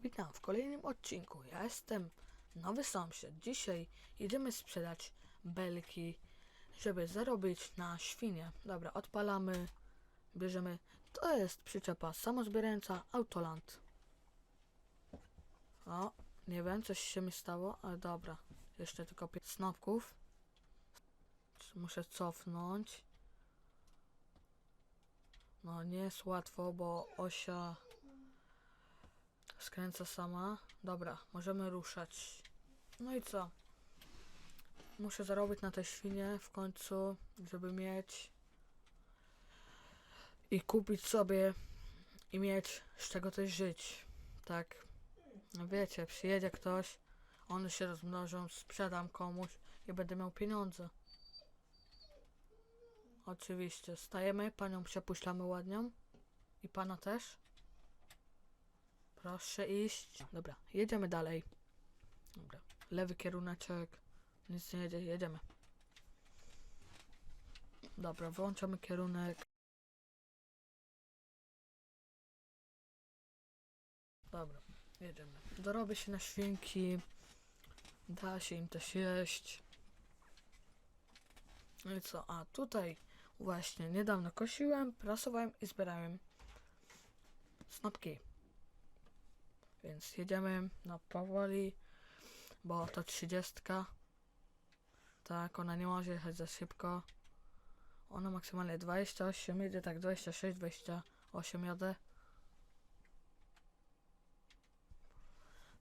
Witam w kolejnym odcinku. Ja jestem nowy sąsiad. Dzisiaj jedziemy sprzedać belki, żeby zarobić na świnie. Dobra, odpalamy, bierzemy. To jest przyczepa samozbierająca Autoland. O, nie wiem, coś się mi stało, ale dobra. Jeszcze tylko pięć snopków. Muszę cofnąć. No, nie jest łatwo, bo osia skręca sama. Dobra, możemy ruszać. No i co? Muszę zarobić na te świnie w końcu, żeby mieć i kupić sobie i mieć z czego też żyć. Tak. No wiecie, przyjedzie ktoś, one się rozmnożą, sprzedam komuś i będę miał pieniądze. Oczywiście. Stajemy, panią przepuszczamy ładnią. I pana też. Proszę iść. Dobra, jedziemy dalej. Dobra, lewy kieruneczek. Nic nie jedzie, jedziemy. Dobra, włączamy kierunek. Dobra, jedziemy. Dorobię się na świnki. Da się im też jeść. No i co? A tutaj właśnie niedawno kosiłem, prasowałem i zbierałem snopki. Więc jedziemy no powoli, bo to trzydziestka. Tak, ona nie może jechać za szybko. Ona maksymalnie 28, jedzie tak 26, 28 jadę.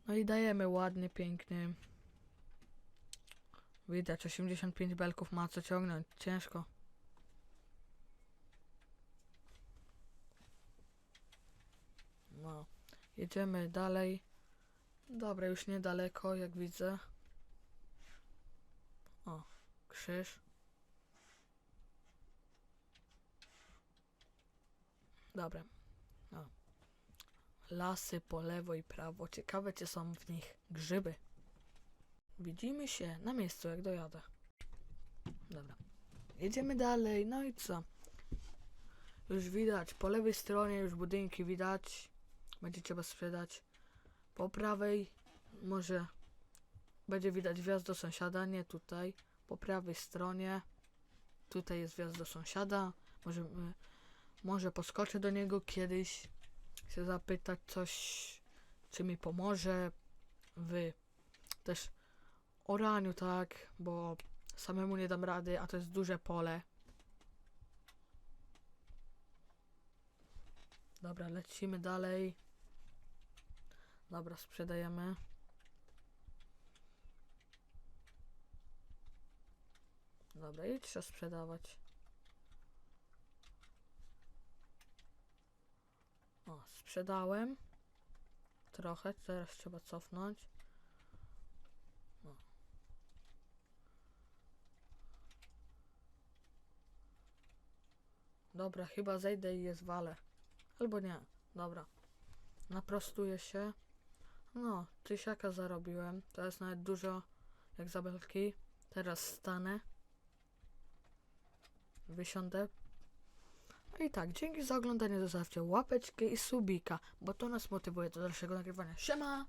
No i dajemy ładnie, pięknie. Widać, 85 belków ma co ciągnąć, ciężko. No. Jedziemy dalej. Dobra, już niedaleko, jak widzę. O, krzyż. Dobra. O. Lasy po lewo i prawo. Ciekawe, czy są w nich grzyby. Widzimy się na miejscu, jak dojadę. Dobra. Jedziemy dalej. No i co? Już widać, po lewej stronie już budynki widać będzie trzeba sprzedać. Po prawej może będzie widać wjazd do sąsiada, nie tutaj. Po prawej stronie tutaj jest wjazd do sąsiada. Może, może poskoczę do niego kiedyś, się zapytać coś, czy mi pomoże w też oraniu, tak, bo samemu nie dam rady, a to jest duże pole. Dobra, lecimy dalej. Dobra, sprzedajemy. Dobra, i trzeba sprzedawać. O, sprzedałem. Trochę, teraz trzeba cofnąć. O. Dobra, chyba zejdę i je zwalę. Albo nie. Dobra. Naprostuję się. No, tysiaka zarobiłem. To jest nawet dużo jak za belki. Teraz stanę. Wysiądę. No i tak, dzięki za oglądanie. Zostawcie łapeczkę i subika, bo to nas motywuje do dalszego nagrywania. Siema!